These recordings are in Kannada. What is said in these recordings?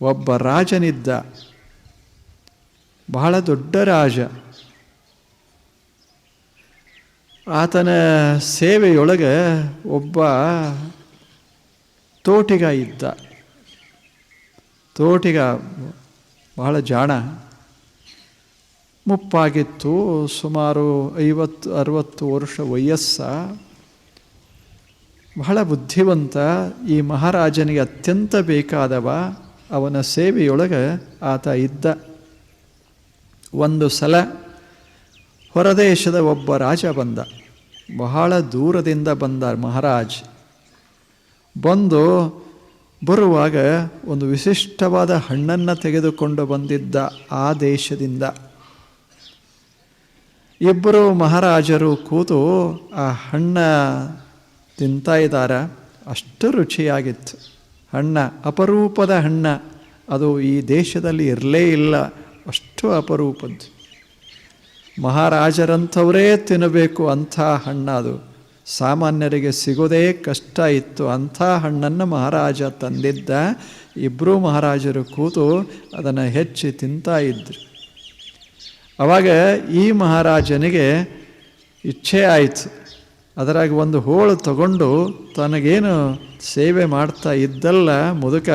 ಒಬ್ಬ ರಾಜನಿದ್ದ, ಬಹಳ ದೊಡ್ಡ ರಾಜ. ಆತನ ಸೇವೆಯೊಳಗೆ ಒಬ್ಬ ತೋಟಿಗ ಇದ್ದ. ತೋಟಿಗ ಬಹಳ ಜಾಣ. ಮುಪ್ಪಾಗಿತ್ತು, ಸುಮಾರು ಐವತ್ತು, ಅರವತ್ತು ವರ್ಷ ವಯಸ್ಸ. ಬಹಳ ಬುದ್ಧಿವಂತ, ಈ ಮಹಾರಾಜನಿಗೆ ಅತ್ಯಂತ ಬೇಕಾದವ. ಅವನ ಸೇವೆಯೊಳಗೆ ಆತ ಇದ್ದ. ಒಂದು ಸಲ ಹೊರದೇಶದ ಒಬ್ಬ ರಾಜ ಬಂದ. ಬಹಳ ದೂರದಿಂದ ಬಂದ ಮಹಾರಾಜ್. ಬಂದು ಬರುವಾಗ ಒಂದು ವಿಶಿಷ್ಟವಾದ ಹಣ್ಣನ್ನು ತೆಗೆದುಕೊಂಡು ಬಂದಿದ್ದ ಆ ದೇಶದಿಂದ. ಇಬ್ಬರು ಮಹಾರಾಜರು ಕೂತು ಆ ಹಣ್ಣ ತಿಂತಾ ಇದ್ದಾರೆ. ಅಷ್ಟು ರುಚಿಯಾಗಿತ್ತು. ಹಣ್ಣ, ಅಪರೂಪದ ಹಣ್ಣ. ಅದು ಈ ದೇಶದಲ್ಲಿ ಇರಲೇ ಇಲ್ಲ. ಅಷ್ಟು ಅಪರೂಪದ್ದು. ಮಹಾರಾಜರಂಥವರೇ ತಿನ್ನಬೇಕು ಅಂಥ ಹಣ್ಣ ಅದು. ಸಾಮಾನ್ಯರಿಗೆ ಸಿಗೋದೇ ಕಷ್ಟ ಇತ್ತು. ಅಂಥ ಹಣ್ಣನ್ನು ಮಹಾರಾಜ ತಂದಿದ್ದ. ಇಬ್ಬರೂ ಮಹಾರಾಜರು ಕೂತು ಅದನ್ನು ಹೆಚ್ಚಿ ತಿಂತಾ ಇದ್ರು. ಆವಾಗ ಈ ಮಹಾರಾಜನಿಗೆ ಇಚ್ಛೆ ಆಯಿತು. ಅದರಾಗ ಒಂದು ಹೋಳು ತಗೊಂಡು ತನಗೇನು ಸೇವೆ ಮಾಡ್ತಾ ಇದ್ದಲ್ಲ ಮುದುಕ,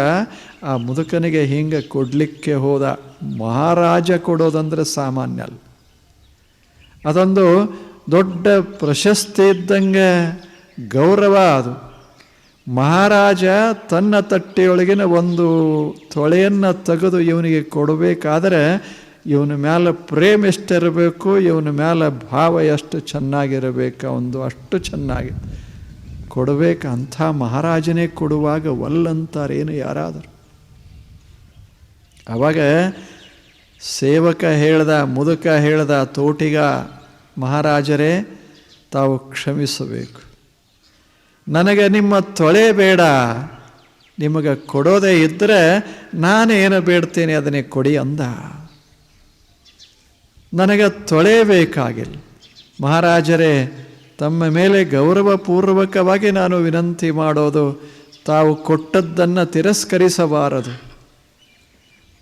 ಆ ಮುದುಕನಿಗೆ ಹಿಂಗೆ ಕೊಡಲಿಕ್ಕೆ ಹೋದ ಮಹಾರಾಜ ಕೊಡೋದಂದರೆ ಸಾಮಾನ್ಯ ಅಲ್ಲ. ಅದೊಂದು ದೊಡ್ಡ ಪ್ರಶಸ್ತಿ ಇದ್ದಂಗೆ ಗೌರವ ಅದು. ಮಹಾರಾಜ ತನ್ನ ತಟ್ಟೆಯೊಳಗಿನ ಒಂದು ತೊಳೆಯನ್ನು ತೆಗೆದು ಇವನಿಗೆ ಕೊಡಬೇಕಾದರೆ ಇವನ ಮೇಲೆ ಪ್ರೇಮ ಎಷ್ಟಿರಬೇಕು, ಇವನ ಮೇಲೆ ಭಾವ ಎಷ್ಟು ಚೆನ್ನಾಗಿರಬೇಕು, ಒಂದು ಅಷ್ಟು ಚೆನ್ನಾಗಿ. ಕೊಡಬೇಕು ಅಂಥ ಮಹಾರಾಜನೇ ಕೊಡುವಾಗ ಒಲ್ಲಂತಾರೇನು ಯಾರಾದರೂ. ಆವಾಗ ಸೇವಕ ಹೇಳ್ದ, ಮುದುಕ ಹೇಳ್ದ, ತೋಟಿಗ ಮಹಾರಾಜರೇ, ತಾವು ಕ್ಷಮಿಸಬೇಕು. ನನಗೆ ನಿಮ್ಮ ತೊಳೆ ಬೇಡ, ನಿಮಗೆ ಕೊಡೋದೇ ಇದ್ದರೆ ನಾನೇನು ಬೇಡ್ತೀನಿ ಅದನ್ನೇ ಕೊಡಿ ಅಂದ. ನನಗೆ ತೊಳೆಯಬೇಕಾಗಿಲ್ಲ ಮಹಾರಾಜರೇ, ತಮ್ಮ ಮೇಲೆ ಗೌರವಪೂರ್ವಕವಾಗಿ ನಾನು ವಿನಂತಿ ಮಾಡೋದು, ತಾವು ಕೊಟ್ಟದ್ದನ್ನು ತಿರಸ್ಕರಿಸಬಾರದು.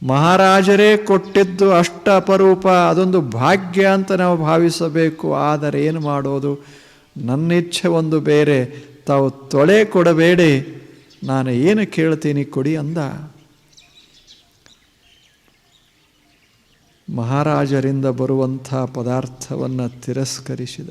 ಮಹಾರಾಜರೇ ಕೊಟ್ಟಿದ್ದು ಅಷ್ಟ ಅಪರೂಪ ಅದೊಂದು ಭಾಗ್ಯ ಅಂತ ನಾವು ಭಾವಿಸಬೇಕು, ಆದರೆ ಏನು ಮಾಡೋದು? ನನ್ನ ಇಚ್ಛೆ ಒಂದು ಬೇರೆ, ತಾವು ತೊಳೆ ಕೊಡಬೇಡಿ. ನಾನು ಏನು ಕೇಳ್ತೀನಿ ಕೊಡಿ ಅಂದ. ಮಹಾರಾಜರಿಂದ ಬರುವಂಥ ಪದಾರ್ಥವನ್ನು ತಿರಸ್ಕರಿಸಿದ.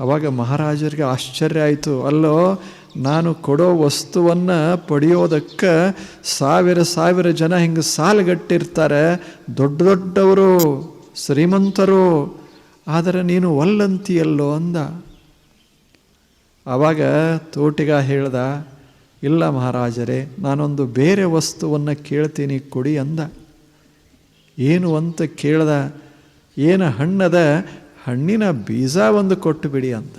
ಅವಾಗ ಮಹಾರಾಜರಿಗೆ ಆಶ್ಚರ್ಯ ಆಯಿತು. ಅಲ್ಲೋ, ನಾನು ಕೊಡೋ ವಸ್ತುವನ್ನು ಪಡೆಯೋದಕ್ಕೆ ಸಾವಿರ ಸಾವಿರ ಜನ ಹಿಂಗೆ ಸಾಲುಗಟ್ಟಿರ್ತಾರೆ. ದೊಡ್ಡ ದೊಡ್ಡವರು, ಶ್ರೀಮಂತರು, ಆದರೆ ನೀನು ಒಲ್ಲಂತೀಯಲ್ಲೋ ಅಂದ. ಆವಾಗ ತೋಟಿಗ ಹೇಳ್ದ, ಇಲ್ಲ ಮಹಾರಾಜರೇ, ನಾನೊಂದು ಬೇರೆ ವಸ್ತುವನ್ನು ಕೇಳ್ತೀನಿ ಕೊಡಿ ಅಂದ. ಏನು ಅಂತ ಕೇಳ್ದ, ಏನು ಹಣ್ಣದ ಹಣ್ಣಿನ ಬೀಜ ಒಂದು ಕೊಟ್ಟು ಬಿಡಿ ಅಂತ.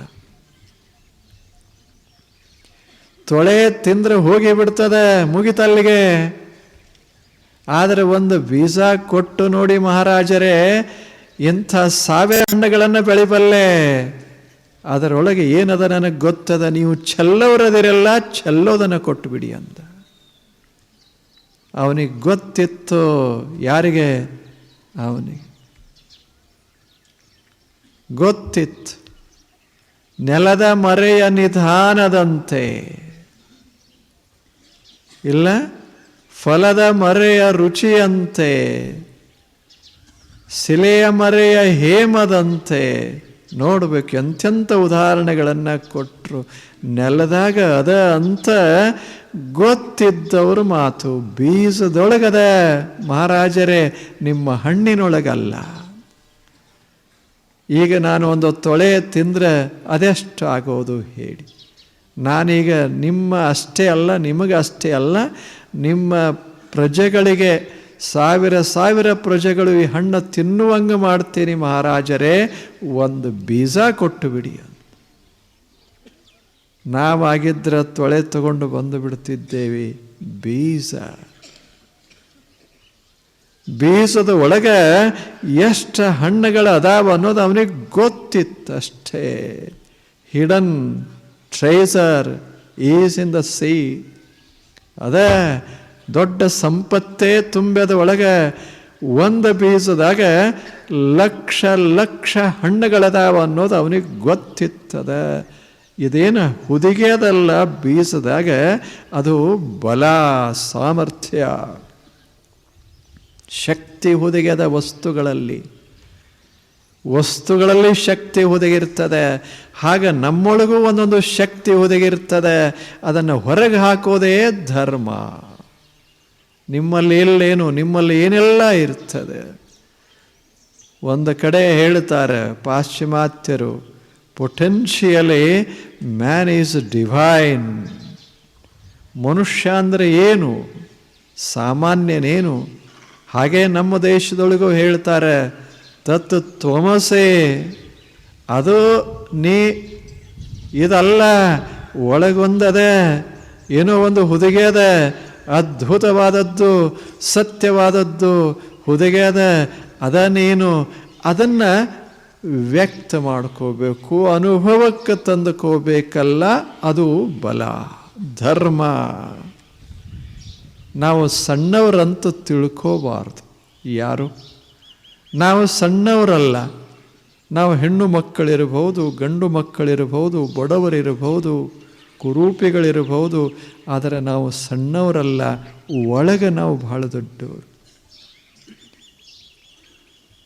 ತೊಳೆ ತಿಂದ್ರೆ ಹೋಗಿ ಬಿಡ್ತದೆ ಮುಗಿತಲ್ಲಿಗೆ. ಆದರೆ ಒಂದು ಬೀಜ ಕೊಟ್ಟು ನೋಡಿ ಮಹಾರಾಜರೇ, ಇಂಥ ಸಾವಿರ ಹಣ್ಣುಗಳನ್ನು ಬೆಳಿಬಲ್ಲೆ. ಅದರೊಳಗೆ ಏನದ ನನಗೆ ಗೊತ್ತದ? ನೀವು ಚೆಲ್ಲವರದಿರೆಲ್ಲ ಚೆಲ್ಲೋದನ್ನು ಕೊಟ್ಟು ಬಿಡಿ ಅಂತ. ಅವನಿಗೆ ಗೊತ್ತಿತ್ತು ಯಾರಿಗೆ? ಅವನಿಗೆ. ಗೊತ್ತಿತ್ತು. ನೆಲದ ಮರೆಯ ನಿಧಾನದಂತೆ. ಇಲ್ಲ, ಫಲದ ಮರೆಯ ರುಚಿಯಂತೆ. ಶಿಲೆಯ ಮರೆಯ ಹೇಮದಂತೆ. ನೋಡಬೇಕು ಎಂಥೆಂಥ ಉದಾಹರಣೆಗಳನ್ನು ಕೊಟ್ಟರು ನೆಲದಾಗ ಅದ ಅಂತ ಗೊತ್ತಿದ್ದವ್ರ ಮಾತು, ಬೀಜದೊಳಗದ ಮಹಾರಾಜರೇ, ನಿಮ್ಮ ಹಣ್ಣಿನೊಳಗಲ್ಲ. ಈಗ ನಾನು ಒಂದು ತೊಳೆ ತಿಂದರೆ ಅದೆಷ್ಟು ಆಗೋದು ಹೇಳಿ. ನಾನೀಗ ನಿಮ್ಮ ಅಷ್ಟೇ ಅಲ್ಲ ನಿಮಗೆ ಅಷ್ಟೇ ಅಲ್ಲ, ನಿಮ್ಮ ಪ್ರಜೆಗಳಿಗೆ ಸಾವಿರ ಸಾವಿರ ಪ್ರಜೆಗಳು ಈ ಹಣ್ಣು ತಿನ್ನುವಂಗೆ ಮಾಡ್ತೀನಿ ಮಹಾರಾಜರೇ, ಒಂದು ಬೀಜ ಕೊಟ್ಟು ಬಿಡಿ ನಾವಾಗಿದ್ದರೆ ತೊಳೆ ತಗೊಂಡು ಬಂದು ಬಿಡ್ತಿದ್ದೇವೆ, ಬೀಜ. ಬೀಜದ ಒಳಗೆ ಎಷ್ಟು ಹಣ್ಣುಗಳು ಅದಾವ ಅನ್ನೋದು ಅವನಿಗೆ ಗೊತ್ತಿತ್ತಷ್ಟೇ. Hidden, treasure, is in the sea. ಅದೇ ದೊಡ್ಡ ಸಂಪತ್ತೇ ತುಂಬದ ಒಳಗೆ ಒಂದು ಬೀಜದಾಗ ಲಕ್ಷ ಲಕ್ಷ ಹಣ್ಣುಗಳದಾವ ಅನ್ನೋದು ಅವನಿಗೆ ಗೊತ್ತಿತ್ತದ. ಇದೇನು ಹುದಿಗೆದಲ್ಲ ಬೀಜದಾಗ ಅದು ಬಲ ಸಾಮರ್ಥ್ಯ. ಶಕ್ತಿ ಹುದಿಗೆದ ವಸ್ತುಗಳಲ್ಲಿ. ವಸ್ತುಗಳಲ್ಲಿ ಶಕ್ತಿ ಹುದುಗಿರ್ತದೆ ಹಾಗೆ ನಮ್ಮೊಳಗೂ ಒಂದೊಂದು ಶಕ್ತಿ ಹುದುಗಿರ್ತದೆ ಅದನ್ನು ಹೊರಗೆ ಹಾಕೋದೇ ಧರ್ಮ. ನಿಮ್ಮಲ್ಲಿ ಎಲ್ಲೇನು, ನಿಮ್ಮಲ್ಲಿ ಏನೆಲ್ಲ ಇರ್ತದೆ? ಒಂದು ಕಡೆ ಹೇಳ್ತಾರೆ, ಪಾಶ್ಚಿಮಾತ್ಯರು ಪೊಟೆನ್ಷಿಯಲಿ ಮ್ಯಾನ್ ಈಸ್ ಡಿವೈನ್ ಮನುಷ್ಯ ಅಂದರೆ ಏನು? ಸಾಮಾನ್ಯನೇನು? ಹಾಗೆ ನಮ್ಮ ದೇಶದೊಳಗೂ ಹೇಳ್ತಾರೆ, ತತ್ ತ್ವಮಸೆ, ಅದು ನೀ ಇದಲ್ಲ, ಒಳಗೊಂದದೆ, ಏನೋ ಒಂದು ಹುದುಗೆ ಅದ ಅದ್ಭುತವಾದದ್ದು, ಸತ್ಯವಾದದ್ದು. ಹುದುಗೆ ಅದನ್ನೇನು? ಅದ ನೀನು ಅದನ್ನು ವ್ಯಕ್ತ ಮಾಡ್ಕೋಬೇಕು, ಅನುಭವಕ್ಕೆ ತಂದುಕೋಬೇಕಲ್ಲ, ಅದು ಬಲ, ಧರ್ಮ. ನಾವು ಸಣ್ಣವರಂತೂ ತಿಳ್ಕೋಬಾರ್ದು. ಯಾರು? ನಾವು ಸಣ್ಣವರಲ್ಲ. ನಾವು ಹೆಣ್ಣು ಮಕ್ಕಳಿರಬಹುದು, ಗಂಡು ಮಕ್ಕಳಿರಬಹುದು, ಬಡವರಿರಬಹುದು. ಕುರೂಪಿಗಳಿರಬಹುದು ಆದರೆ ನಾವು ಸಣ್ಣವರಲ್ಲ, ಒಳಗೆ ನಾವು ಬಹಳ ದೊಡ್ಡವರು.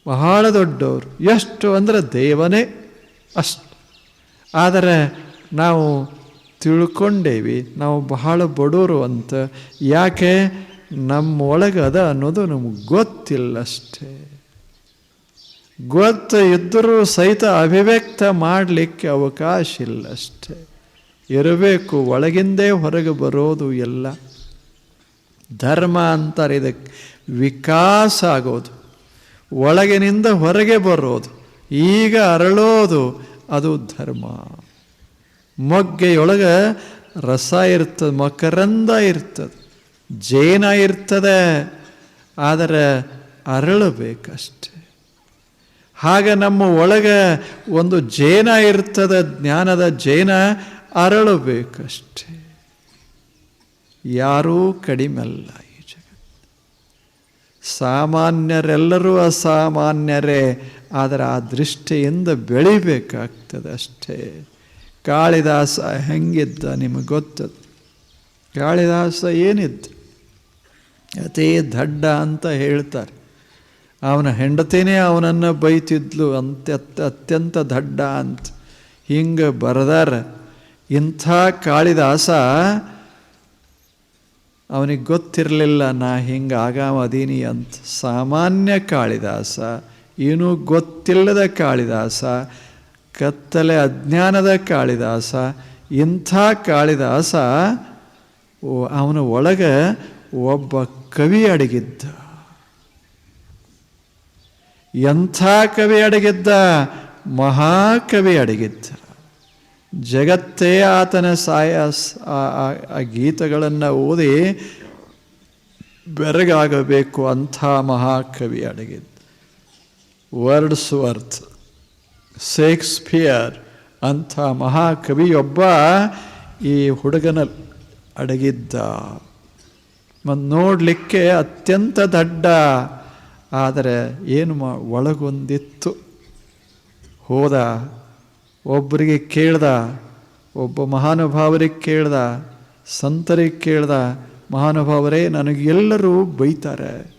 ಬಹಳ ದೊಡ್ಡವರು. ಎಷ್ಟು ಅಂದರೆ ದೇವನೇ ಅಷ್ಟು. ಆದರೆ ನಾವು ತಿಳ್ಕೊಂಡೇವಿ, ನಾವು ಬಹಳ ಬಡವರು ಅಂತ. ಯಾಕೆ? ನಮ್ಮೊಳಗೆ ಅದ ಅನ್ನೋದು ನಮಗೆ ಗೊತ್ತಿಲ್ಲ ಅಷ್ಟೇ. ಗೊತ್ತು ಇದ್ದರೂ ಸಹಿತ ಅಭಿವ್ಯಕ್ತ ಮಾಡಲಿಕ್ಕೆ ಅವಕಾಶ ಇಲ್ಲ ಅಷ್ಟೇ. ಇರಬೇಕು, ಒಳಗಿಂದೇ ಹೊರಗೆ ಬರೋದು ಎಲ್ಲ. ಧರ್ಮ ಅಂತಾರೆ ಇದಕ್ಕೆ. ವಿಕಾಸ ಆಗೋದು. ಒಳಗಿನಿಂದ ಹೊರಗೆ ಬರೋದು. ಈಗ ಅರಳೋದು ಅದು ಧರ್ಮ. ಮೊಗ್ಗೆಯೊಳಗೆ ರಸ ಇರ್ತದೆ, ಮಕರಂದ ಇರ್ತದೆ, ಜೇನ ಇರ್ತದೆ, ಆದರೆ ಅರಳಬೇಕಷ್ಟೆ. ಹಾಗೆ ನಮ್ಮ ಒಳಗೆ ಒಂದು ಜೇನ ಇರ್ತದೆ, ಜ್ಞಾನದ ಜೇನ ಅರಳಬೇಕಷ್ಟೆ. ಯಾರೂ ಕಡಿಮೆಲ್ಲ ಈ ಜಗತ್ತು. ಸಾಮಾನ್ಯರೆಲ್ಲರೂ ಅಸಾಮಾನ್ಯರೇ, ಆದರೆ ಆ ದೃಷ್ಟಿಯಿಂದ ಬೆಳಿಬೇಕಾಗ್ತದೆ ಅಷ್ಟೇ. ಕಾಳಿದಾಸ ಹೆಂಗಿದ್ದ ನಿಮಗೆ ಗೊತ್ತದ ಕಾಳಿದಾಸ ಏನಿದ್ದ? ಅತಿ ದಡ್ಡ ಅಂತ ಹೇಳ್ತಾರೆ. ಅವನ ಹೆಂಡತಿನೇ ಅವನನ್ನು ಬೈತಿದ್ಲು ಅಂತ್ಯ ಅತ್ಯಂತ ದಡ್ಡ ಅಂತ. ಹಿಂಗೆ ಬರೆದಾರ. ಇಂಥ ಕಾಳಿದಾಸ? ಅವನಿಗೆ ಗೊತ್ತಿರಲಿಲ್ಲ, ನಾ ಹಿಂಗೆ ಆಗಾಮದೀನಿ ಅಂತ. ಸಾಮಾನ್ಯ ಕಾಳಿದಾಸ, ಏನೂ ಗೊತ್ತಿಲ್ಲದ ಕಾಳಿದಾಸ, ಕತ್ತಲೆ ಅಜ್ಞಾನದ ಕಾಳಿದಾಸ ಇಂಥ ಕಾಳಿದಾಸ? ಅವನ ಒಳಗೆ ಒಬ್ಬ ಕವಿ ಅಡಗಿದ್ದ. ಎಂಥ ಕವಿ ಅಡಗಿದ್ದ? ಮಹಾಕವಿ ಅಡಗಿದ್ದ. ಜಗತ್ತೇ ಆತನ ಸಾಯ ಆ ಗೀತಗಳನ್ನು ಓದಿ ಬೆರಗಾಗಬೇಕು ಅಂಥ ಮಹಾಕವಿ ಅಡಗಿದ್. ವರ್ಡ್ಸ್ ವರ್ತ್ ಶೇಕ್ಸ್ಪಿಯರ್ ಅಂಥ ಮಹಾಕವಿಯೊಬ್ಬ ಈ ಹುಡುಗನ ಅಡಗಿದ್ದ. ಮತ್ತು ನೋಡಲಿಕ್ಕೆ ಅತ್ಯಂತ ದಡ್ಡ, ಆದರೆ ಏನು ಮಾ ಒಳಗೊಂದಿತ್ತು. ಹೋದ ಒಬ್ಬರಿಗೆ ಕೇಳ್ದ, ಒಬ್ಬ ಮಹಾನುಭಾವರಿಗೆ ಕೇಳ್ದ, ಸಂತರಿಗೆ ಕೇಳ್ದ, ಮಹಾನುಭಾವರೇ, ನನಗೆಲ್ಲರೂ ಬೈತಾರೆ.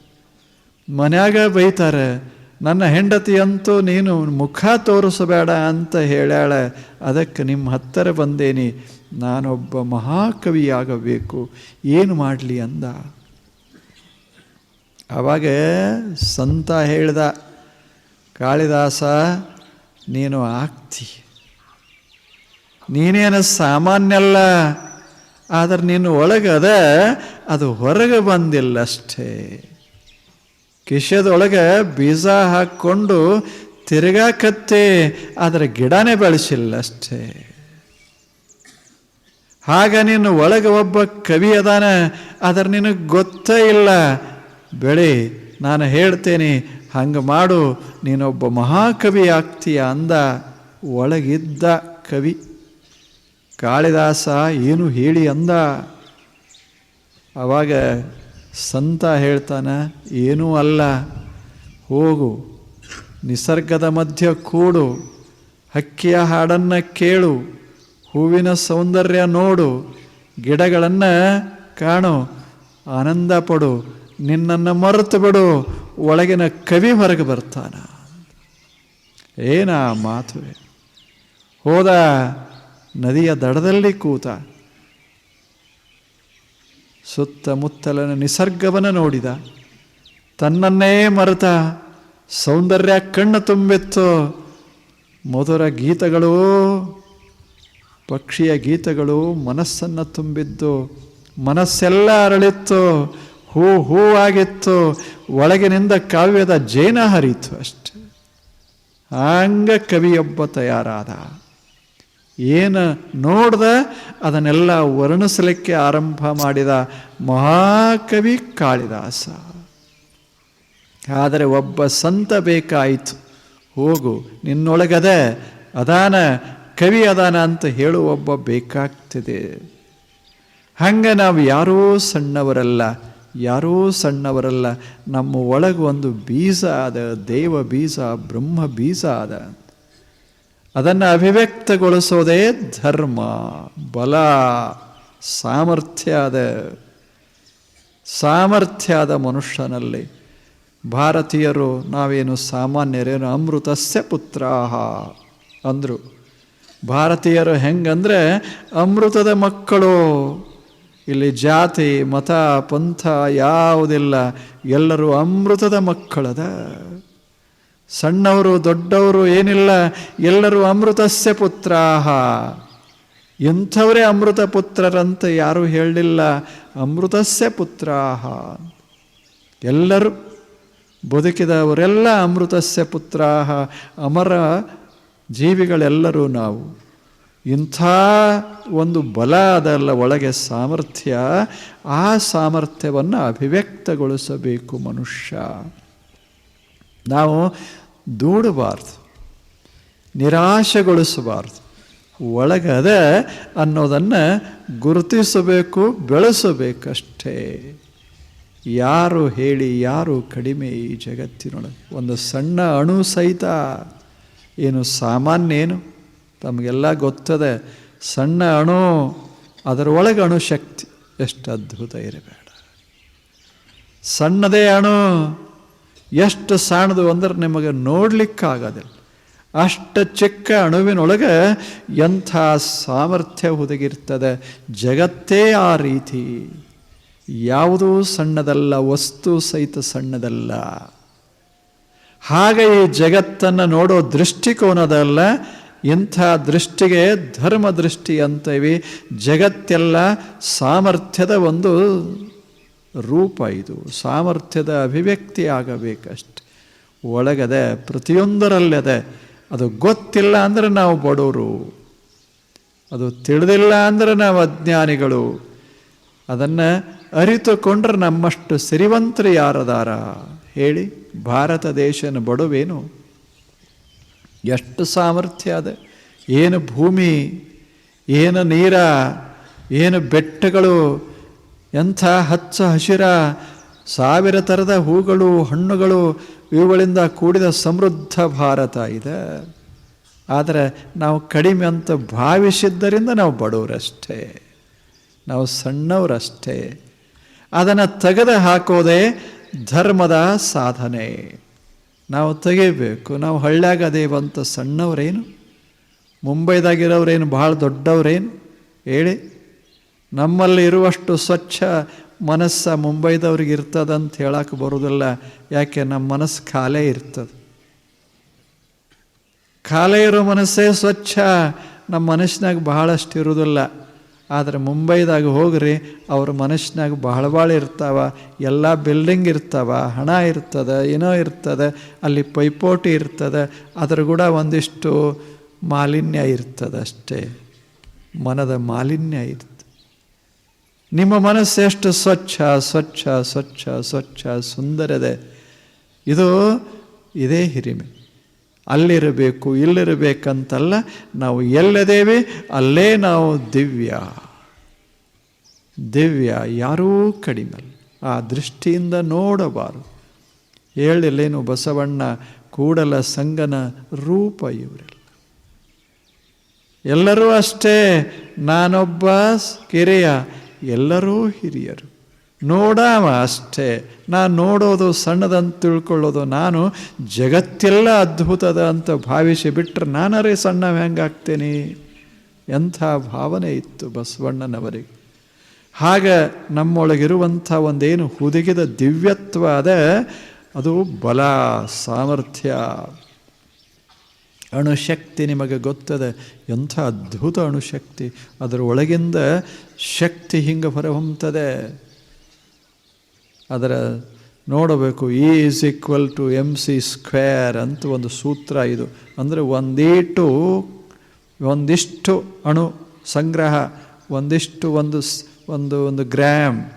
ಮನ್ಯಾಗ ಬೈತಾರೆ, ನನ್ನ ಹೆಂಡತಿಯಂತೂ ನೀನು ಮುಖ ತೋರಿಸಬೇಡ ಅಂತ ಹೇಳ್ಯಾಳ, ಅದಕ್ಕೆ ನಿಮ್ಮ ಹತ್ತಿರ ಬಂದೇನಿ, ನಾನೊಬ್ಬ ಮಹಾಕವಿಯಾಗಬೇಕು, ಏನು ಮಾಡಲಿ ಅಂದ. ಆವಾಗ ಸಂತ ಹೇಳ್ದ, ಕಾಳಿದಾಸ, ನೀನು ಆಗ್ತಿ ನೀನೇನು ಸಾಮಾನ್ಯಲ್ಲ, ಆದರೆ ನೀನು ಒಳಗದ ಅದು ಹೊರಗೆ ಬಂದಿಲ್ಲ ಅಷ್ಟೇ ಕಿಶದೊಳಗೆ ಬೀಜ ಹಾಕ್ಕೊಂಡು ತಿರುಗಾಕತ್ತೆ, ಆದರೆ ಗಿಡನೇ ಬೆಳೆಸಿಲ್ಲ ಅಷ್ಟೇ ಆಗ ನೀನು ಒಳಗೆ ಒಬ್ಬ ಕವಿ ಅದಾನ, ಆದರೆ ನಿನಗೆ ಗೊತ್ತೇ ಇಲ್ಲ. ಬೆಳಿ, ನಾನು ಹೇಳ್ತೇನೆ, ಹಂಗೆ ಮಾಡು, ನೀನೊಬ್ಬ ಮಹಾಕವಿ ಆಗ್ತೀಯ ಅಂದ ಒಳಗಿದ್ದ ಕವಿ. ಕಾಳಿದಾಸ ಏನು ಹೇಳಿ ಅಂದ? ಆವಾಗ ಸಂತ ಹೇಳ್ತಾನ, ಏನೂ ಅಲ್ಲ, ಹೋಗು, ನಿಸರ್ಗದ ಮಧ್ಯ ಕೂಡು, ಹಕ್ಕಿಯ ಹಾಡನ್ನು ಕೇಳು, ಹೂವಿನ ಸೌಂದರ್ಯ ನೋಡು, ಗಿಡಗಳನ್ನು ಕಾಣು, ಆನಂದ ಪಡು, ನಿನ್ನನ್ನು ಮರೆತು ಬಿಡು, ಒಳಗಿನ ಕವಿ ಹೊರಗೆ ಬರ್ತಾನ. ಏನ ಮಾತುವೆ? ಹೋದ ನದಿಯ ದಡದಲ್ಲಿ ಕೂತ ಸುತ್ತಮುತ್ತಲಿನ ನಿಸರ್ಗವನ್ನು ನೋಡಿದ. ತನ್ನನ್ನೇ ಮರೆತ ಸೌಂದರ್ಯ ಕಣ್ಣು ತುಂಬಿತ್ತು. ಮಧುರ ಗೀತಗಳು, ಪಕ್ಷಿಯ ಗೀತಗಳು ಮನಸ್ಸನ್ನು ತುಂಬಿದ್ದು. ಮನಸ್ಸೆಲ್ಲ ಅರಳಿತ್ತು, ಹೂ ಹೂವಾಗಿತ್ತು ಒಳಗಿನಿಂದ ಕಾವ್ಯದ ಜೈನ ಹರಿತು ಅಷ್ಟೆ. ಹಂಗ ಕವಿಯೊಬ್ಬ ತಯಾರಾದ. ಏನು ನೋಡ್ದ, ಅದನ್ನೆಲ್ಲ ವರ್ಣಿಸಲಿಕ್ಕೆ ಆರಂಭ ಮಾಡಿದ ಮಹಾಕವಿ ಕಾಳಿದಾಸ. ಆದರೆ ಒಬ್ಬ ಸಂತ ಬೇಕಾಯಿತು. ಹೋಗು, ನಿನ್ನೊಳಗದ ಅದಾನ, ಕವಿ ಅದಾನ ಅಂತ ಹೇಳು ಒಬ್ಬ ಬೇಕಾಗ್ತದೆ. ಹಂಗೆ ನಾವು ಯಾರೋ ಸಣ್ಣವರಲ್ಲ ಯಾರೋ ಸಣ್ಣವರಲ್ಲ, ನಮ್ಮ ಒಳಗೆ ಒಂದು ಬೀಜ ಅದ ದೇವ ಬೀಜ, ಬ್ರಹ್ಮ ಬೀಜ ಅದ ಅದನ್ನು ಅಭಿವ್ಯಕ್ತಗೊಳಿಸೋದೇ ಧರ್ಮ, ಬಲ, ಸಾಮರ್ಥ್ಯದ ಸಾಮರ್ಥ್ಯದ ಮನುಷ್ಯನಲ್ಲಿ. ಭಾರತೀಯರು ನಾವೇನು ಸಾಮಾನ್ಯರೇನು ಅಮೃತಸ್ಯ ಪುತ್ರಾಹ ಅಂದರು. ಭಾರತೀಯರು ಹೆಂಗಂದರೆ ಅಮೃತದ ಮಕ್ಕಳು. ಇಲ್ಲಿ ಜಾತಿ, ಮತ, ಪಂಥ ಯಾವುದಿಲ್ಲ. ಎಲ್ಲರೂ ಅಮೃತದ ಮಕ್ಕಳದ. ಸಣ್ಣವರು, ದೊಡ್ಡವರು ಏನಿಲ್ಲ, ಎಲ್ಲರೂ ಅಮೃತಸ್ಯ ಪುತ್ರಾಹ. ಎಂಥವರೇ ಅಮೃತ ಪುತ್ರರಂತ ಯಾರೂ ಹೇಳಲಿಲ್ಲ, ಅಮೃತಸ್ಯ ಪುತ್ರಾಹ. ಎಲ್ಲರೂ ಬದುಕಿದವರೆಲ್ಲ ಅಮೃತಸ್ಯ ಪುತ್ರಾಹ, ಅಮರ ಜೀವಿಗಳೆಲ್ಲರೂ ನಾವು. ಇಂಥ ಒಂದು ಬಲ ಅದಲ್ಲ ಒಳಗೆ ಸಾಮರ್ಥ್ಯ, ಆ ಸಾಮರ್ಥ್ಯವನ್ನು ಅಭಿವ್ಯಕ್ತಗೊಳಿಸಬೇಕು ಮನುಷ್ಯ. ನಾವು ದೂಡಬಾರ್ದು, ನಿರಾಶೆಗೊಳಿಸಬಾರ್ದು. ಒಳಗದ ಅನ್ನೋದನ್ನು ಗುರುತಿಸಬೇಕು, ಬೆಳೆಸಬೇಕಷ್ಟೇ. ಯಾರು ಹೇಳಿ ಯಾರು ಕಡಿಮೆ ಈ ಜಗತ್ತಿನೊಳಗೆ ಒಂದು ಸಣ್ಣ ಅಣು ಸಹಿತ ಏನು ಸಾಮಾನ್ಯ ಏನು? ತಮಗೆಲ್ಲ ಗೊತ್ತದೆ, ಸಣ್ಣ ಅಣು ಅದರೊಳಗೆ ಅಣುಶಕ್ತಿ ಎಷ್ಟು ಅದ್ಭುತ ಇರಬೇಡ. ಸಣ್ಣದೇ ಅಣು ಎಷ್ಟು ಸಣ್ಣದು ಅಂದ್ರೆ ನಿಮಗೆ ನೋಡಲಿಕ್ಕಾಗೋದಿಲ್ಲ. ಅಷ್ಟು ಚಿಕ್ಕ ಅಣುವಿನೊಳಗೆ ಎಂಥ ಸಾಮರ್ಥ್ಯ ಹುದುಗಿರ್ತದೆ. ಜಗತ್ತೇ ಆ ರೀತಿ. ಯಾವುದೂ ಸಣ್ಣದಲ್ಲ, ವಸ್ತು ಸಹಿತ ಸಣ್ಣದಲ್ಲ. ಹಾಗೆ ಈ ಜಗತ್ತನ್ನು ನೋಡೋ ದೃಷ್ಟಿಕೋನದಲ್ಲ, ಇಂಥ ದೃಷ್ಟಿಗೆ ಧರ್ಮ ದೃಷ್ಟಿ ಅಂತೀವಿ. ಜಗತ್ತೆಲ್ಲ ಸಾಮರ್ಥ್ಯದ ಒಂದು ರೂಪ ಇದು. ಸಾಮರ್ಥ್ಯದ ಅಭಿವ್ಯಕ್ತಿ ಆಗಬೇಕಷ್ಟೆ ಒಳಗದೆ ಪ್ರತಿಯೊಂದರಲ್ಲದೆ ಅದು ಗೊತ್ತಿಲ್ಲ ಅಂದರೆ ನಾವು ಬಡವರು ಅದು ತಿಳಿದಿಲ್ಲ ಅಂದರೆ ನಾವು ಅಜ್ಞಾನಿಗಳು. ಅದನ್ನು ಅರಿತುಕೊಂಡ್ರೆ ನಮ್ಮಷ್ಟು ಸಿರಿವಂತರು ಯಾರದಾರ? ಹೇಳಿ. ಭಾರತ ದೇಶನ ಬಡವೇನು? ಎಷ್ಟು ಸಾಮರ್ಥ್ಯ ಅದ. ಏನು ಭೂಮಿ, ಏನು ನೀರ, ಏನು ಬೆಟ್ಟಗಳು ಎಂಥ ಹಚ್ಚ ಹಸಿರ ಸಾವಿರ ಥರದ ಹೂಗಳು, ಹಣ್ಣುಗಳು ಇವುಗಳಿಂದ ಕೂಡಿದ ಸಮೃದ್ಧ ಭಾರತ ಇದೆ. ಆದರೆ ನಾವು ಕಡಿಮೆ ಅಂತ ಭಾವಿಸಿದ್ದರಿಂದ ನಾವು ಬಡವರಷ್ಟೇ. ನಾವು ಸಣ್ಣವರಷ್ಟೇ. ಅದನ್ನು ತೆಗೆದು ಹಾಕೋದೇ ಧರ್ಮದ ಸಾಧನೆ. ನಾವು ತೆಗಿಬೇಕು ನಾವು ಹಳ್ಳ್ಯಾಗ ಅದೇವಂತ ಸಣ್ಣವರೇನು? ಮುಂಬೈದಾಗಿರೋರೇನು? ಭಾಳ ದೊಡ್ಡವರೇನು? ಹೇಳಿ. ನಮ್ಮಲ್ಲಿ ಇರುವಷ್ಟು ಸ್ವಚ್ಛ ಮನಸ್ಸು ಮುಂಬೈದವ್ರಿಗೆ ಇರ್ತದಂತ ಹೇಳಕ್ಕೆ ಬರೋದಿಲ್ಲ. ಯಾಕೆ? ನಮ್ಮ ಮನಸ್ಸು ಖಾಲೇ ಇರ್ತದೆ. ಖಾಲೆ ಇರೋ ಮನಸ್ಸೇ ಸ್ವಚ್ಛ. ನಮ್ಮ ಮನಸ್ಸಿನಾಗ ಬಹಳಷ್ಟು ಇರುವುದಿಲ್ಲ ಆದರೆ ಮುಂಬೈದಾಗ ಹೋಗ್ರಿ, ಅವ್ರ ಮನಸ್ಸಿನಾಗ ಬಹಳ ಭಾಳ ಇರ್ತಾವ. ಎಲ್ಲ ಬಿಲ್ಡಿಂಗ್ ಇರ್ತಾವ, ಹಣ ಇರ್ತದೆ, ಏನೋ ಇರ್ತದೆ, ಅಲ್ಲಿ ಪೈಪೋಟಿ ಇರ್ತದೆ ಅದ್ರ ಕೂಡ ಒಂದಿಷ್ಟು ಮಾಲಿನ್ಯ ಇರ್ತದೆ ಅಷ್ಟೇ. ಮನದ ಮಾಲಿನ್ಯ ಇರ್ತದೆ. ನಿಮ್ಮ ಮನಸ್ಸು ಎಷ್ಟು ಸ್ವಚ್ಛ ಸ್ವಚ್ಛ ಸ್ವಚ್ಛ ಸ್ವಚ್ಛ, ಸುಂದರದೆ. ಇದು ಇದೇ ಹಿರಿಮೆ. ಅಲ್ಲಿರಬೇಕು, ಇಲ್ಲಿರಬೇಕಂತಲ್ಲ ನಾವು ಎಲ್ಲದೇವೆ ಅಲ್ಲೇ ನಾವು ದಿವ್ಯ. ದಿವ್ಯ ಯಾರೂ ಕಡಿಮೆ. ಆ ದೃಷ್ಟಿಯಿಂದ ನೋಡಬಾರದು. ಹೇಳಿಲ್ಲೇನು ಬಸವಣ್ಣ, ಕೂಡಲ ಸಂಗನ ರೂಪ ಇವರೆಲ್ಲ. ಎಲ್ಲರೂ ಅಷ್ಟೇ, ನಾನೊಬ್ಬ ಕಿರಿಯ ಎಲ್ಲರೂ ಹಿರಿಯರು. ನೋಡಾವ ಅಷ್ಟೇ. ನಾನು ನೋಡೋದು ಸಣ್ಣದಂತ ತಿಳ್ಕೊಳ್ಳೋದು. ನಾನು ಜಗತ್ತೆಲ್ಲ ಅದ್ಭುತದ ಅಂತ ಭಾವಿಸಿ ಬಿಟ್ಟರೆ ನಾನರೇ ಸಣ್ಣ ಹೆಂಗಾಗ್ತೇನೆ? ಎಂಥ ಭಾವನೆ ಇತ್ತು ಬಸವಣ್ಣನವರಿಗೆ. ಹಾಗ ನಮ್ಮೊಳಗಿರುವಂಥ ಒಂದೇನು ಹುದುಗಿದ ದಿವ್ಯತ್ವ ಅದ, ಅದು ಬಲ, ಸಾಮರ್ಥ್ಯ. ಅಣುಶಕ್ತಿ ನಿಮಗೆ ಗೊತ್ತದೆ. ಎಂಥ ಅದ್ಭುತ ಅಣುಶಕ್ತಿ. ಅದರ ಒಳಗಿಂದ ಶಕ್ತಿ ಹಿಂಗೆ ಹೊರಹೊಮ್ತದೆ. ಅದರ ನೋಡಬೇಕು E is equal to M C square ಅಂತ ಒಂದು ಸೂತ್ರ ಇದು. ಅಂದರೆ ಒಂದೀಟು, ಒಂದಿಷ್ಟು ಅಣು ಸಂಗ್ರಹ, ಒಂದಿಷ್ಟು ಒಂದು ಒಂದು ಒಂದು ಗ್ರಾಮ್.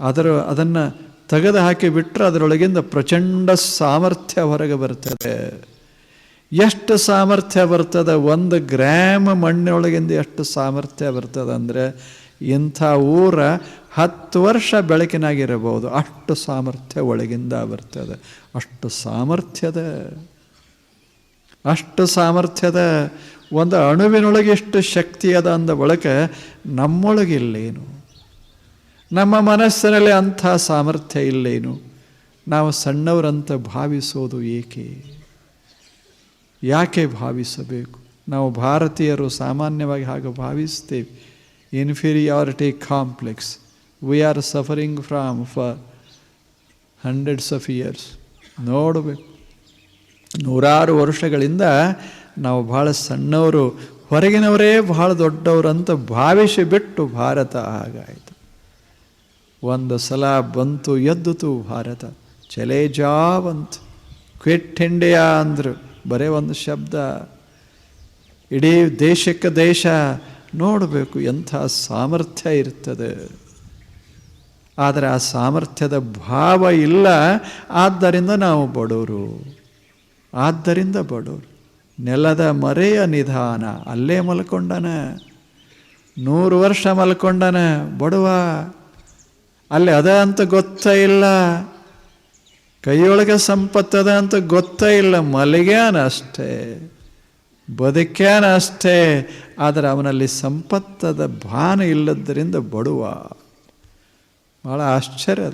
ಅದರ, ಅದನ್ನು ತೆಗೆದು ಹಾಕಿ ಬಿಟ್ಟರೆ ಅದರೊಳಗಿಂದ ಪ್ರಚಂಡ ಸಾಮರ್ಥ್ಯ ಹೊರಗೆ ಬರ್ತದೆ. ಎಷ್ಟು ಸಾಮರ್ಥ್ಯ ಬರ್ತದೆ? ಒಂದು ಗ್ರಾಮ್ ಮಣ್ಣಿನೊಳಗಿಂದ ಎಷ್ಟು ಸಾಮರ್ಥ್ಯ ಬರ್ತದೆ ಅಂದರೆ ಇಂಥ ಊರ ಹತ್ತು ವರ್ಷ ಬೆಳಕಿನಾಗಿರಬಹುದು. ಅಷ್ಟು ಸಾಮರ್ಥ್ಯ ಒಳಗಿಂದ ಬರ್ತದೆ. ಅಷ್ಟು ಸಾಮರ್ಥ್ಯದ. ಅಷ್ಟು ಸಾಮರ್ಥ್ಯದ ಒಂದು ಅಣುವಿನೊಳಗೆ ಎಷ್ಟು ಶಕ್ತಿ ಅದ ಅಂದ ಬಳಕ ನಮ್ಮೊಳಗಿಲ್ಲೇನು? ನಮ್ಮ ಮನಸ್ಸಿನಲ್ಲಿ ಅಂಥ ಸಾಮರ್ಥ್ಯ ಇಲ್ಲೇನು? ನಾವು ಸಣ್ಣವರಂತ ಭಾವಿಸೋದು ಏಕೆ? ಯಾಕೆ ಭಾವಿಸಬೇಕು? ನಾವು ಭಾರತೀಯರು ಸಾಮಾನ್ಯವಾಗಿ ಹಾಗೆ ಭಾವಿಸ್ತೇವೆ. Inferiority complex we are suffering from for hundreds of years ನೋಡಬೇಕು. ನೂರಾರು ವರ್ಷಗಳಿಂದ ನಾವು ಭಾಳ ಸಣ್ಣವರು, ಹೊರಗಿನವರೇ ಭಾಳ ದೊಡ್ಡವರು ಅಂತ ಭಾವಿಸಿ ಬಿಟ್ಟು ಭಾರತ ಹಾಗಾಯಿತು. ಒಂದು ಸಲ ಬಂತು, ಎದ್ದುತು ಭಾರತ. ಚಲೇ ಬಂತು. ಕ್ವಿಟ್ ಇಂಡಿಯಾ ಅಂದರು. ಬರೇ ಒಂದು ಶಬ್ದ. ಇಡೀ ದೇಶಕ್ಕೆ ದೇಶ ನೋಡಬೇಕು ಎಂಥ ಸಾಮರ್ಥ್ಯ ಇರ್ತದೆ. ಆದರೆ ಆ ಸಾಮರ್ಥ್ಯದ ಭಾವ ಇಲ್ಲ. ಆದ್ದರಿಂದ ನಾವು ಬಡವರು ಆದ್ದರಿಂದ ಬಡವರು ನೆಲದ ಮರೆಯ ನಿಧಾನ. ಅಲ್ಲೇ ಮಲ್ಕೊಂಡನ. ನೂರು ವರ್ಷ ಮಲ್ಕೊಂಡನ. ಬಡವ. ಅಲ್ಲಿ ಅದ ಅಂತ ಗೊತ್ತೇ ಇಲ್ಲ. ಕೈಯೊಳಗೆ ಸಂಪತ್ತದ ಅಂತ ಗೊತ್ತೇ ಇಲ್ಲ. ಮಲಗ್ಯಾನ ಅಷ್ಟೇ. ಬದುಕ್ಯಾನ ಅಷ್ಟೇ, ಆದರೆ ಅವನಲ್ಲಿ ಸಂಪತ್ತದ ಭಾನ ಇಲ್ಲದ್ದರಿಂದ ಬಡುವ. ಭಾಳ ಆಶ್ಚರ್ಯ.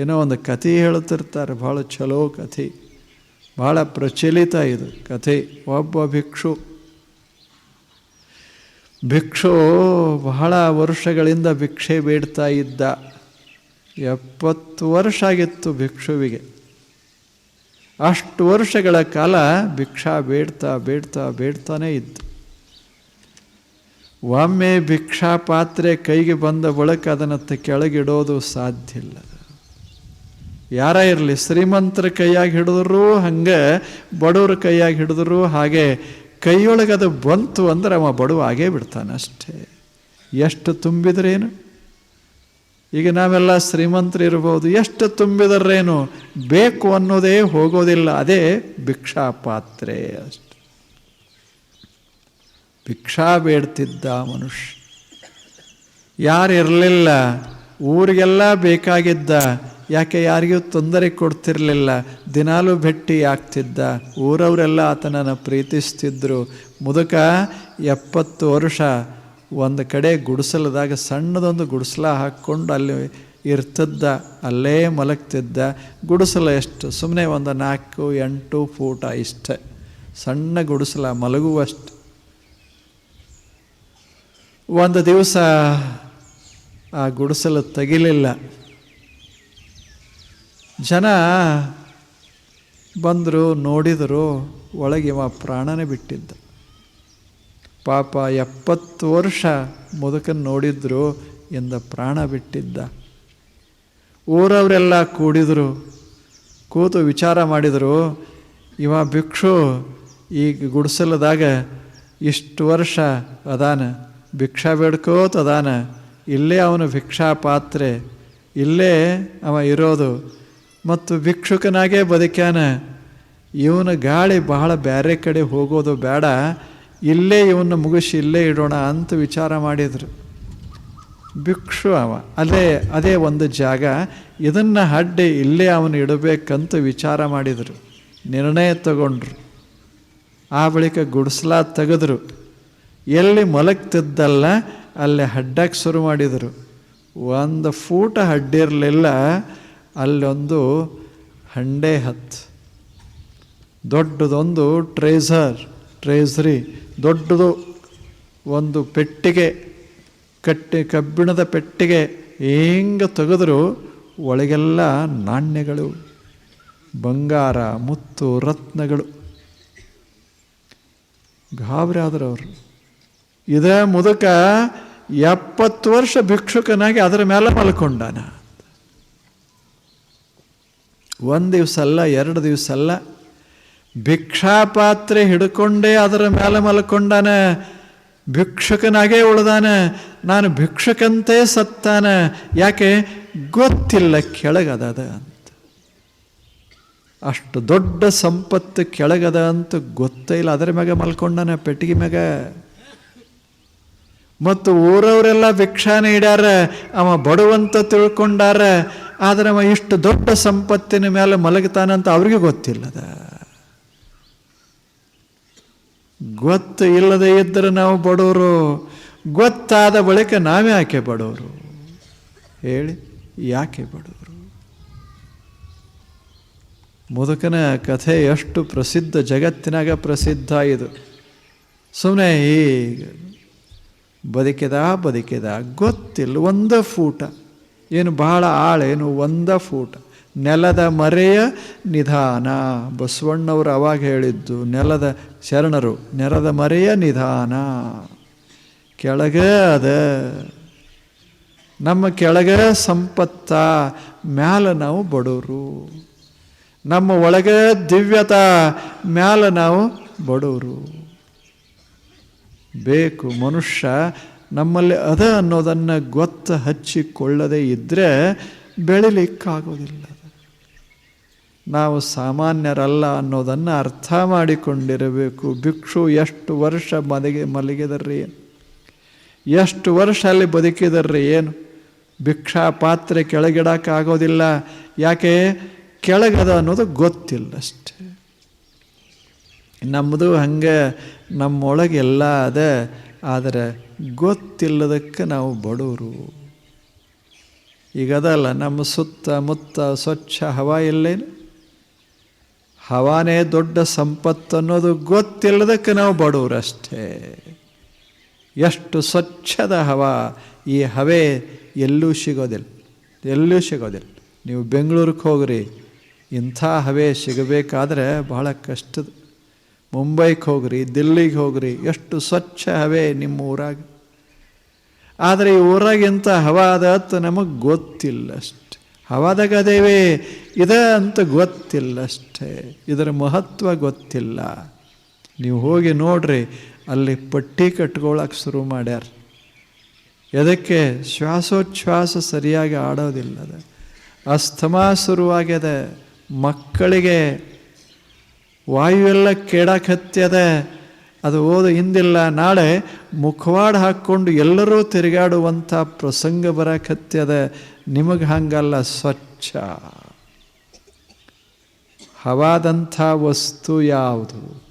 ಏನೋ ಒಂದು ಕಥೆ ಹೇಳುತ್ತಿರ್ತಾರೆ ಭಾಳ ಚಲೋ ಕಥೆ. ಭಾಳ ಪ್ರಚಲಿತ ಇದು ಕಥೆ. ಒಬ್ಬ ಭಿಕ್ಷು. ಭಿಕ್ಷು ಬಹಳ ವರ್ಷಗಳಿಂದ ಭಿಕ್ಷೆ ಬೇಡ್ತಾ ಇದ್ದ. ಎಪ್ಪತ್ತು ವರ್ಷ ಆಗಿತ್ತು ಭಿಕ್ಷುವಿಗೆ. ಅಷ್ಟು ವರ್ಷಗಳ ಕಾಲ ಭಿಕ್ಷಾ ಬೇಡ್ತಾ ಬೇಡ್ತಾ ಬೇಡ್ತಾನೇ ಇತ್ತು. ಒಮ್ಮೆ ಭಿಕ್ಷಾ ಪಾತ್ರೆ ಕೈಗೆ ಬಂದ ಬಳಿಕ ಅದನ್ನು ಕೆಳಗಿಡೋದು ಸಾಧ್ಯ ಇಲ್ಲ. ಯಾರ ಇರಲಿ ಶ್ರೀಮಂತರ ಕೈಯಾಗಿ ಹಿಡಿದ್ರು ಹಂಗೆ, ಬಡವ್ರ ಕೈಯಾಗಿ ಹಿಡಿದ್ರು ಹಾಗೆ ಕೈಯೊಳಗೆ ಅದು ಬಂತು ಅಂದ್ರೆ ಅವ ಬಡವ ಆಗೇ ಬಿಡ್ತಾನೆ ಅಷ್ಟೇ. ಎಷ್ಟು ತುಂಬಿದ್ರೇನು? ಈಗ ನಾವೆಲ್ಲ ಶ್ರೀಮಂತರು ಇರ್ಬೋದು ಎಷ್ಟು ತುಂಬಿದರೇನು? ಬೇಕು ಅನ್ನೋದೇ ಹೋಗೋದಿಲ್ಲ. ಅದೇ ಭಿಕ್ಷಾ ಪಾತ್ರೆ ಅಷ್ಟೆ. ಭಿಕ್ಷಾ ಬೇಡ್ತಿದ್ದ ಮನುಷ್ಯ. ಯಾರು ಇರಲಿಲ್ಲ ಊರಿಗೆಲ್ಲ ಬೇಕಾಗಿದ್ದ. ಯಾಕೆ ಯಾರಿಗೂ ತೊಂದರೆ ಕೊಡ್ತಿರಲಿಲ್ಲ? ದಿನಾಲೂ ಭೇಟಿ ಆಗ್ತಿದ್ದ. ಊರವರೆಲ್ಲ ಆತನನ್ನು ಪ್ರೀತಿಸ್ತಿದ್ರು. ಮುದುಕ, ಎಪ್ಪತ್ತು ವರ್ಷ. ಒಂದು ಕಡೆ ಗುಡಿಸಲದಾಗ ಸಣ್ಣದೊಂದು ಗುಡಿಸಲ ಹಾಕ್ಕೊಂಡು ಅಲ್ಲಿ ಇರ್ತಿದ್ದ, ಅಲ್ಲೇ ಮಲಗ್ತಿದ್ದ. ಗುಡಿಸಲ ಎಷ್ಟು? ಸುಮ್ಮನೆ ಒಂದು ನಾಲ್ಕು, ಎಂಟು ಫೂಟ ಇಷ್ಟೆ. ಸಣ್ಣ ಗುಡಿಸಲ ಮಲಗುವಷ್ಟು. ಒಂದು ದಿವಸ ಆ ಗುಡಿಸಲು ತೆಗಿಲಿಲ್ಲ. ಜನ ಬಂದರು, ನೋಡಿದರು, ಒಳಗೆ ಇವ ಪ್ರಾಣನೇ ಬಿಟ್ಟಿದ್ದ. ಪಾಪ ಎಪ್ಪತ್ತು ವರ್ಷ ಮುದುಕನ್ನು ನೋಡಿದ್ರು ಎಂದ ಪ್ರಾಣ ಬಿಟ್ಟಿದ್ದ. ಊರವರೆಲ್ಲ ಕೂಡಿದರು. ಕೂತು ವಿಚಾರ ಮಾಡಿದರು. ಇವ ಭಿಕ್ಷು ಈ ಗುಡಿಸಲದಾಗ ಇಷ್ಟು ವರ್ಷ ಅದಾನ. ಭಿಕ್ಷಾ ಬೇಡ್ಕೋತ ಅದಾನ. ಇಲ್ಲೇ ಅವನು ಭಿಕ್ಷಾ ಪಾತ್ರೆ. ಇಲ್ಲೇ ಅವ ಇರೋದು. ಮತ್ತು ಭಿಕ್ಷುಕನಾಗೇ ಬದುಕ್ಯಾನ. ಇವನ ಗಾಳಿ ಬಹಳ ಬೇರೆ ಕಡೆ ಹೋಗೋದು ಬೇಡ. ಇಲ್ಲೇ ಇವನ್ನ ಮುಗಿಸಿ ಇಲ್ಲೇ ಇಡೋಣ ಅಂತ ವಿಚಾರ ಮಾಡಿದರು. ಭಿಕ್ಷು ಅವ. ಅದೇ ಅದೇ ಒಂದು ಜಾಗ. ಇದನ್ನು ಅಡ್ಡಿ ಇಲ್ಲೇ ಅವನು ಇಡಬೇಕಂತ ವಿಚಾರ ಮಾಡಿದರು. ನಿರ್ಣಯ ತಗೊಂಡ್ರು. ಆ ಬಳಿಕ ಗುಡಿಸ್ಲ ತೆಗೆದ್ರು. ಎಲ್ಲಿ ಮಲಗ್ತಿದ್ದಲ್ಲ, ಅಲ್ಲಿ ಹಡ್ಡಕ್ಕೆ ಶುರು ಮಾಡಿದರು. ಒಂದು ಫೂಟ ಹಡ್ಡಿರಲಿಲ್ಲ ಅಲ್ಲೊಂದು ಹಂಡೆ ಹತ್ತು. ದೊಡ್ಡದೊಂದು ಟ್ರೇಸರ್, ಟ್ರೇಸರಿ. ದೊಡ್ಡದು ಒಂದು ಪೆಟ್ಟಿಗೆ, ಕಟ್ಟಿ ಕಬ್ಬಿಣದ ಪೆಟ್ಟಿಗೆ ಹೆಂಗೆ ತೆಗೆದ್ರು ಒಳಗೆಲ್ಲ ನಾಣ್ಯಗಳು, ಬಂಗಾರ, ಮುತ್ತು, ರತ್ನಗಳು. ಗಾಬರಿ ಆದರು ಅವರು. ಇದೇ ಮುದುಕ ಎಪ್ಪತ್ತು ವರ್ಷ ಭಿಕ್ಷುಕನಾಗಿ ಅದರ ಮೇಲೆ ಮಲ್ಕೊಂಡಾನ. ಒಂದು ದಿವಸ ಅಲ್ಲ, ಎರಡು ದಿವಸ ಅಲ್ಲ ಭಿಕ್ಷಾಪಾತ್ರೆ ಹಿಡ್ಕೊಂಡೇ ಅದರ ಮೇಲೆ ಮಲ್ಕೊಂಡಾನೆ. ಭಿಕ್ಷಕನಾಗೇ ಉಳ್ದಾನ. ನಾನು ಭಿಕ್ಷಕಂತೆ ಸತ್ತಾನೆ. ಯಾಕೆ? ಗೊತ್ತಿಲ್ಲ ಕೆಳಗದ ಅಂತ. ಅಷ್ಟು ದೊಡ್ಡ ಸಂಪತ್ತು ಕೆಳಗದ ಅಂತ ಗೊತ್ತೇ ಇಲ್ಲ. ಅದರ ಮ್ಯಾಗ ಮಲ್ಕೊಂಡಾನೆ ಪೆಟ್ಟಿಗೆ ಮ್ಯಾಗ. ಮತ್ತು ಊರವರೆಲ್ಲ ಭಿಕ್ಷಾನ ಇಡ್ಯಾರ ಅವ ಬಡವಂತ ತಿಳ್ಕೊಂಡಾರ. ಆದ್ರೆ ಅವ ಇಷ್ಟು ದೊಡ್ಡ ಸಂಪತ್ತಿನ ಮೇಲೆ ಮಲಗ್ತಾನಂತ ಅವ್ರಿಗೆ ಗೊತ್ತಿಲ್ಲದ. ಗೊತ್ತು ಇಲ್ಲದೆ ಇದ್ದರೆ ನಾವು ಬಡವರು, ಗೊತ್ತಾದ ಬಳಿಕ ನಾವೇ ಯಾಕೆ ಬಡವರು. ಹೇಳಿ, ಯಾಕೆ ಬಡವರು? ಮುದುಕನ ಕಥೆ ಎಷ್ಟು ಪ್ರಸಿದ್ಧ, ಜಗತ್ತಿನಾಗ ಪ್ರಸಿದ್ಧ ಇದು. ಸುಮ್ಮನೆ ಈಗ ಬದುಕಿದ ಬದುಕಿದ, ಗೊತ್ತಿಲ್ಲ, ಒಂದ ಫೂಟ. ಏನು ಬಹಳ ಆಳೇನು ಒಂದ ಫೂಟ. ನೆಲದ ಮರೆಯ ನಿಧಾನ. ಬಸವಣ್ಣವರು ಅವಾಗ ಹೇಳಿದ್ದು ನೆಲದ ಶರಣರು, ನೆಲದ ಮರೆಯ ನಿಧಾನ. ಕೆಳಗೆ ಅದ, ನಮ್ಮ ಕೆಳಗೆ ಸಂಪತ್ತ, ಮ್ಯಾಲ ನಾವು ಬಡವರು ನಮ್ಮ ಒಳಗೆ ದಿವ್ಯತ, ಮ್ಯಾಲ ನಾವು ಬಡವರು ಬೇಕು ಮನುಷ್ಯ ನಮ್ಮಲ್ಲಿ ಅದ ಅನ್ನೋದನ್ನು ಗೊತ್ತು ಹಚ್ಚಿಕೊಳ್ಳದೇ ಇದ್ದರೆ ಬೆಳಿಲಿಕ್ಕಾಗೋದಿಲ್ಲ. ನಾವು ಸಾಮಾನ್ಯರಲ್ಲ ಅನ್ನೋದನ್ನು ಅರ್ಥ ಮಾಡಿಕೊಂಡಿರಬೇಕು. ಭಿಕ್ಷು ಎಷ್ಟು ವರ್ಷ ಮಲಗಿ, ಮಲಗಿದರ್ರಿ ಎಷ್ಟು ವರ್ಷ ಅಲ್ಲಿ ಬದುಕಿದರ್ರಿ ಏನು? ಭಿಕ್ಷಾ ಪಾತ್ರೆ ಕೆಳಗಿಡೋಕ್ಕಾಗೋದಿಲ್ಲ ಯಾಕೆ? ಕೆಳಗದ ಅನ್ನೋದು ಗೊತ್ತಿಲ್ಲ ಅಷ್ಟೆ. ನಮ್ಮದು ಹಂಗೆ, ನಮ್ಮೊಳಗೆ ಎಲ್ಲ ಅದ. ಆದರೆ ಗೊತ್ತಿಲ್ಲದಕ್ಕೆ ನಾವು ಬಡವರು. ಈಗ ಅದಲ್ಲ, ನಮ್ಮ ಸುತ್ತ ಮುತ್ತ ಸ್ವಚ್ಛ ಹವಾ ಎಲ್ಲೇನು? ಹವಾನೇ ದೊಡ್ಡ ಸಂಪತ್ತು ಅನ್ನೋದು ಗೊತ್ತಿಲ್ಲದಕ್ಕೆ ನಾವು ಬಡವರಷ್ಟೇ. ಎಷ್ಟು ಸ್ವಚ್ಛದ ಹವಾ, ಈ ಹವೆ ಎಲ್ಲೂ ಸಿಗೋದಿಲ್ಲ ಎಲ್ಲೂ ಸಿಗೋದಿಲ್ಲ. ನೀವು ಬೆಂಗಳೂರಿಗೆ ಹೋಗ್ರಿ, ಇಂಥ ಹವೆ ಸಿಗಬೇಕಾದ್ರೆ ಬಹಳ ಕಷ್ಟದ. ಮುಂಬೈಗೆ ಹೋಗ್ರಿ, ದಿಲ್ಲಿಗೆ ಹೋಗ್ರಿ, ಎಷ್ಟು ಸ್ವಚ್ಛ ಹವೆ ನಿಮ್ಮ ಊರಾಗ. ಆದರೆ ಈ ಊರಾಗ ಇಂಥ ಹವಾ ಅದ ನಮಗೆ ಗೊತ್ತಿಲ್ಲ ಅಷ್ಟೆ. ಹವಾದಾಗ ಅದೇವೇ ಇದೆ ಅಂತ ಗೊತ್ತಿಲ್ಲ ಅಷ್ಟೇ ಇದರ ಮಹತ್ವ ಗೊತ್ತಿಲ್ಲ. ನೀವು ಹೋಗಿ ನೋಡ್ರಿ, ಅಲ್ಲಿ ಪಟ್ಟಿ ಕಟ್ಕೊಳಕ್ಕೆ ಶುರು ಮಾಡ್ಯಾರ. ಎದಕ್ಕೆ? ಶ್ವಾಸೋಚ್ಛ್ವಾಸ ಸರಿಯಾಗಿ ಆಡೋದಿಲ್ಲದ. ಅಸ್ತಮಾ ಶುರುವಾಗ್ಯದ. ಮಕ್ಕಳಿಗೆ ವಾಯು ಎಲ್ಲ ಕೇಡಾಕತ್ಯದ ಅದು ಓದ ಹಿಂದಿಲ್ಲ. ನಾಳೆ ಮುಖವಾಡ ಹಾಕ್ಕೊಂಡು ಎಲ್ಲರೂ ತಿರುಗಾಡುವಂಥ ಪ್ರಸಂಗ ಬರಕತ್ಯದ ನಿಮಗೆ ಹಂಗಲ್ಲ, ಸ್ವಚ್ಛ. ಹವಾದಂಥ ವಸ್ತು ಯಾವುದು?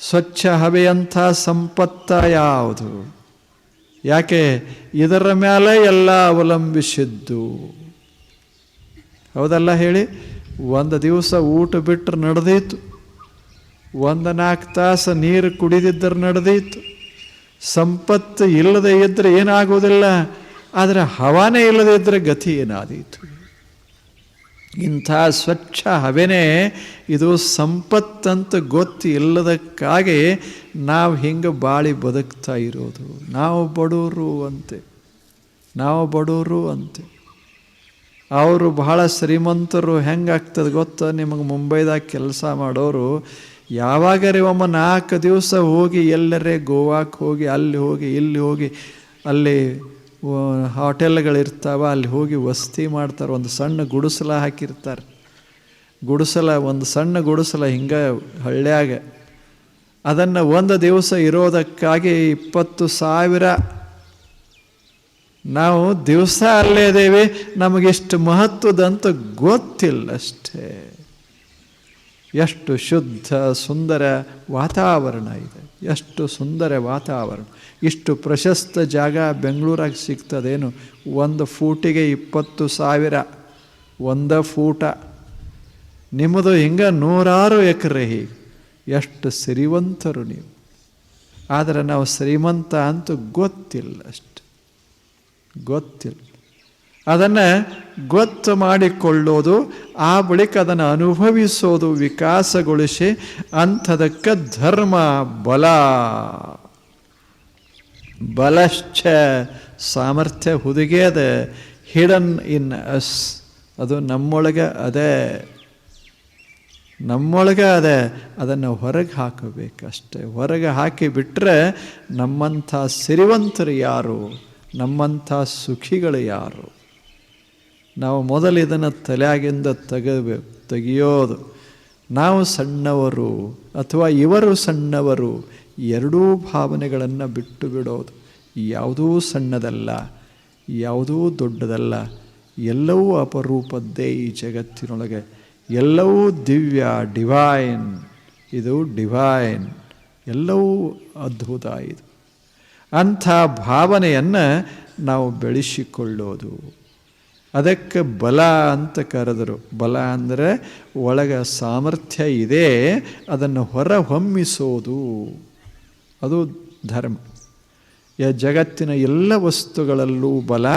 ಸ್ವಚ್ಛ ಹವೆಯಂಥ ಸಂಪತ್ತ ಯಾವುದು? ಯಾಕೆ? ಇದರ ಮೇಲೆ ಎಲ್ಲ ಅವಲಂಬಿಸಿದ್ದು. ಹೌದಲ್ಲ ಹೇಳಿ? ಒಂದು ದಿವಸ ಊಟ ಬಿಟ್ಟರೆ ನಡೆದೀತು. ಒಂದು ನಾಲ್ಕು ತಾಸು ನೀರು ಕುಡಿದಿದ್ದರೆ ನಡೆದೀತು. ಸಂಪತ್ತು ಇಲ್ಲದೆ ಇದ್ದರೆ ಏನಾಗೋದಿಲ್ಲ ಆದರೆ ಹವಾನೇ ಇಲ್ಲದೆ ಇದ್ದರೆ ಗತಿ ಏನಾದೀತು? ಇಂಥ ಸ್ವಚ್ಛ ಹವೆನೇ ಇದು ಸಂಪತ್ತಂತ ಗೊತ್ತು ಇಲ್ಲದಕ್ಕಾಗಿ ನಾವು ಹಿಂಗೆ ಬಾಳಿ ಬದುಕ್ತಾ ಇರೋದು. ನಾವು ಬಡವರು ಅಂತೆ. ನಾವು ಬಡವರು ಅಂತೆ. ಅವರು ಬಹಳ ಶ್ರೀಮಂತರು ಹೆಂಗಾಗ್ತದೆ ಗೊತ್ತಾ? ನಿಮಗೆ ಮುಂಬೈದಾಗ ಕೆಲಸ ಮಾಡೋರು, ಯಾವಾಗರೇ ಒಮ್ಮ ನಾಲ್ಕು ದಿವಸ ಹೋಗಿ ಎಲ್ಲರೇ ಗೋವಾಕ್ಕೆ ಹೋಗಿ, ಅಲ್ಲಿ ಹೋಗಿ, ಇಲ್ಲಿ ಹೋಗಿ, ಅಲ್ಲಿ ಹೋಟೆಲ್ಗಳಿರ್ತಾವ, ಅಲ್ಲಿ ಹೋಗಿ ವಸತಿ ಮಾಡ್ತಾರೆ, ಒಂದು ಸಣ್ಣ ಗುಡಿಸಲ ಹಾಕಿರ್ತಾರೆ. ಗುಡಿಸಲ, ಒಂದು ಸಣ್ಣ ಗುಡಿಸಲ ಹಿಂಗೆ ಹಳ್ಳ್ಯಾಗ. ಅದನ್ನು ಒಂದು ದಿವಸ ಇರೋದಕ್ಕಾಗಿ ಇಪ್ಪತ್ತು ಸಾವಿರ. ನಾವು ದಿವಸ ಅಲ್ಲೇ ಇದ್ದೇವೆ, ನಮಗಿಷ್ಟು ಮಹತ್ವದಂತ ಗೊತ್ತಿಲ್ಲ ಅಷ್ಟೇ. ಎಷ್ಟು ಶುದ್ಧ, ಸುಂದರ ವಾತಾವರಣ ಇದೆ. ಎಷ್ಟು ಸುಂದರ ವಾತಾವರಣ. ಇಷ್ಟು ಪ್ರಶಸ್ತ ಜಾಗ ಬೆಂಗಳೂರಾಗ ಸಿಗ್ತದೇನು? ಒಂದು ಫೂಟಿಗೆ ಇಪ್ಪತ್ತು ಸಾವಿರ, ಒಂದ ಫೂಟ. ನಿಮ್ಮದು ಹಿಂಗೆ ನೂರಾರು ಎಕರೆ ಹೀಗೆ. ಎಷ್ಟು ಸಿರಿವಂತರು ನೀವು. ಆದರೆ ನಾವು ಶ್ರೀಮಂತ ಅಂತೂ ಗೊತ್ತಿಲ್ಲ ಅಷ್ಟು. ಗೊತ್ತಿಲ್ಲ. ಅದನ್ನು ಗೊತ್ತು ಮಾಡಿಕೊಳ್ಳೋದು, ಆ ಬಳಿಕ ಅದನ್ನು ಅನುಭವಿಸೋದು ವಿಕಾಸಗೊಳಿಸಿ ಅಂಥದಕ್ಕೆ ಧರ್ಮ ಬಲ. ಬಲಶ್ಚ ಸಾಮರ್ಥ್ಯ ಹುದುಗೆ ಅದ ಹಿಡನ್ ಇನ್ ಅಸ್, ಅದು ನಮ್ಮೊಳಗೆ ಅದೇ. ನಮ್ಮೊಳಗೆ ಅದೇ, ಅದನ್ನು ಹೊರಗೆ ಹಾಕಬೇಕಷ್ಟೆ. ಹೊರಗೆ ಹಾಕಿ ಬಿಟ್ಟರೆ ನಮ್ಮಂಥ ಸಿರಿವಂತರು ಯಾರು? ನಮ್ಮಂಥ ಸುಖಿಗಳು ಯಾರು? ನಾವು ಮೊದಲು ಇದನ್ನು ತಲೆಯಾಗಿಂದ ತೆಗಬೇಕು ತೆಗೆಯೋದು. ನಾವು ಸಣ್ಣವರು ಅಥವಾ ಇವರು ಸಣ್ಣವರು ಎರಡೂ ಭಾವನೆಗಳನ್ನು ಬಿಟ್ಟು ಬಿಡೋದು. ಯಾವುದೂ ಸಣ್ಣದಲ್ಲ, ಯಾವುದೂ ದೊಡ್ಡದಲ್ಲ, ಎಲ್ಲವೂ ಅಪರೂಪದ್ದೇ ಈ ಜಗತ್ತಿನೊಳಗೆ. ಎಲ್ಲವೂ ದಿವ್ಯ, ಡಿವೈನ್. ಇದು ಡಿವೈನ್. ಎಲ್ಲವೂ ಅದ್ಭುತ ಇದು. ಅಂಥ ಭಾವನೆಯನ್ನು ನಾವು ಬೆಳೆಸಿಕೊಳ್ಳೋದು. ಅದಕ್ಕೆ ಬಲ ಅಂತ ಕರೆದರು. ಬಲ ಅಂದರೆ ಒಳಗೆ ಸಾಮರ್ಥ್ಯ ಇದೆ, ಅದನ್ನು ಹೊರ ಹೊಮ್ಮಿಸೋದು ಅದು ಧರ್ಮ. ಯ ಜಗತ್ತಿನ ಎಲ್ಲ ವಸ್ತುಗಳಲ್ಲೂ ಬಲ